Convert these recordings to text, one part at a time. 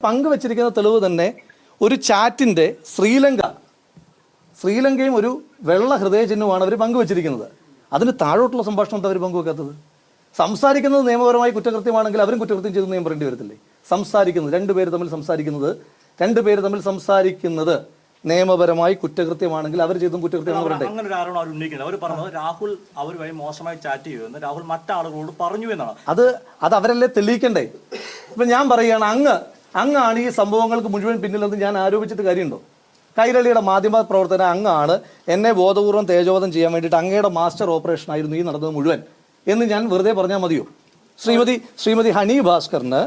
പങ്കുവച്ചിരിക്കുന്ന തെളിവ് തന്നെ ഒരു ചാറ്റിന്റെ ശ്രീലങ്ക ശ്രീലങ്കയും ഒരു വെള്ള ഹൃദയ ചിഹ്നമാണ് അവർ പങ്കുവച്ചിരിക്കുന്നത്. അതിന് താഴോട്ടുള്ള സംഭാഷണം എന്താ അവർ പങ്കുവെക്കാത്തത്? സംസാരിക്കുന്നത് നിയമപരമായി കുറ്റകൃത്യമാണെങ്കിൽ അവരും കുറ്റകൃത്യം ചെയ്ത് നിയമം പറയേണ്ടി വരത്തില്ലേ? സംസാരിക്കുന്നത് രണ്ടുപേര് തമ്മിൽ സംസാരിക്കുന്നത് രണ്ടുപേര് തമ്മിൽ സംസാരിക്കുന്നത് നിയമപരമായി കുറ്റകൃത്യമാണെങ്കിൽ അവർ ചെയ്തും കുറ്റകൃത്യം എന്ന് പറയണ്ടേ അങ്ങനെ ഒരു ആരോപണം അവർ ഉന്നയിക്കുന്നത് അവർ പറഞ്ഞത് രാഹുൽ അവർ വഴി മോശമായി ചാറ്റ് ചെയ്യുമെന്ന് രാഹുൽ മറ്റാളുകളോട് പറഞ്ഞു എന്നാണ്. അത് അത് അവരല്ലേ തെളിയിക്കണ്ടേ? ഇപ്പൊ ഞാൻ പറയുകയാണ് അങ്ങ് അങ്ങാണ് ഈ സംഭവങ്ങൾക്ക് മുഴുവൻ പിന്നിലെന്ന് ഞാൻ ആരോപിച്ചിട്ട് കാര്യമുണ്ടോ? കൈരളിയുടെ മാധ്യമ പ്രവർത്തന അങ്ങാണ് എന്നെ ബോധപൂർവം തേജോവധം ചെയ്യാൻ വേണ്ടിയിട്ട് അങ്ങയുടെ മാസ്റ്റർ ഓപ്പറേഷൻ ആയിരുന്നു ഈ നടന്നത് മുഴുവൻ എന്ന് ഞാൻ വെറുതെ പറഞ്ഞാൽ മതിയോ? ശ്രീമതി ശ്രീമതി ഹണി ഭാസ്കറിന്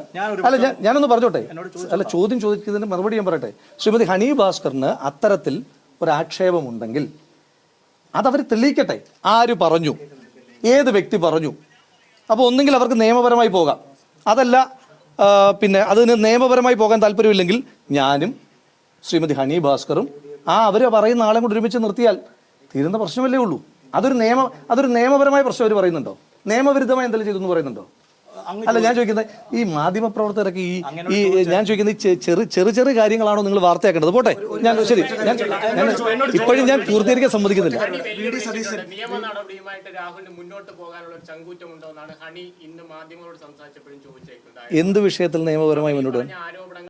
അല്ല ഞാൻ ഞാനൊന്ന് പറഞ്ഞോട്ടെ? അല്ല ചോദ്യം ചോദിക്കുന്നതിന് മറുപടി ഞാൻ പറയട്ടെ? ശ്രീമതി ഹണി ഭാസ്കറിന് അത്തരത്തിൽ ഒരു ആക്ഷേപമുണ്ടെങ്കിൽ അതവർ തെളിയിക്കട്ടെ? ആര് പറഞ്ഞു? ഏത് വ്യക്തി പറഞ്ഞു? അപ്പോൾ ഒന്നുകിൽ അവർക്ക് നിയമപരമായി പോകാം. അതല്ല പിന്നെ അതിന് നിയമപരമായി പോകാൻ താല്പര്യമില്ലെങ്കിൽ ഞാനും ശ്രീമതി ഹണി ഭാസ്കറും ആ അവർ പറയുന്ന ആളെ കൂടെ ഒരുമിച്ച് നിർത്തിയാൽ തീരുന്ന പ്രശ്നമല്ലേ ഉള്ളൂ. അതൊരു നിയമ അതൊരു നിയമപരമായ പ്രശ്നം അവർ പറയുന്നുണ്ടോ? നിയമവിരുദ്ധമായി എന്തെങ്കിലും ചെയ്തു എന്ന് പറയുന്നുണ്ടോ? അല്ല ഞാൻ ചോദിക്കുന്നത് ഈ മാധ്യമ പ്രവർത്തകരൊക്കെ ഈ ഈ ഞാൻ ചോദിക്കുന്നത് ഈ ചെറു ചെറു ചെറു കാര്യങ്ങളാണോ നിങ്ങൾ വാർത്തയാക്കേണ്ടത് പോട്ടെ ഞാൻ ശരി ഞാൻ ഇപ്പോഴും ഞാൻ പൂർത്തീകരിക്കാൻ സമ്മതിക്കുന്നില്ല ഹണി വെല്ലുവിളിച്ചിട്ടുണ്ട്. നിയമ നടപടിയുമായിട്ട് രാഹുലിന് മുന്നോട്ട് പോകാനുള്ള ചങ്കൂറ്റമുണ്ടോ എന്നാണ് ഹണി ഇന്ന് മാധ്യമങ്ങളോട് സംസാരിച്ചപ്പോഴും ചോദിച്ചേക്കുന്നത് എന്ത് വിഷയത്തിൽ നിയമപരമായി മുന്നോട്ട്? ആരോപണങ്ങൾ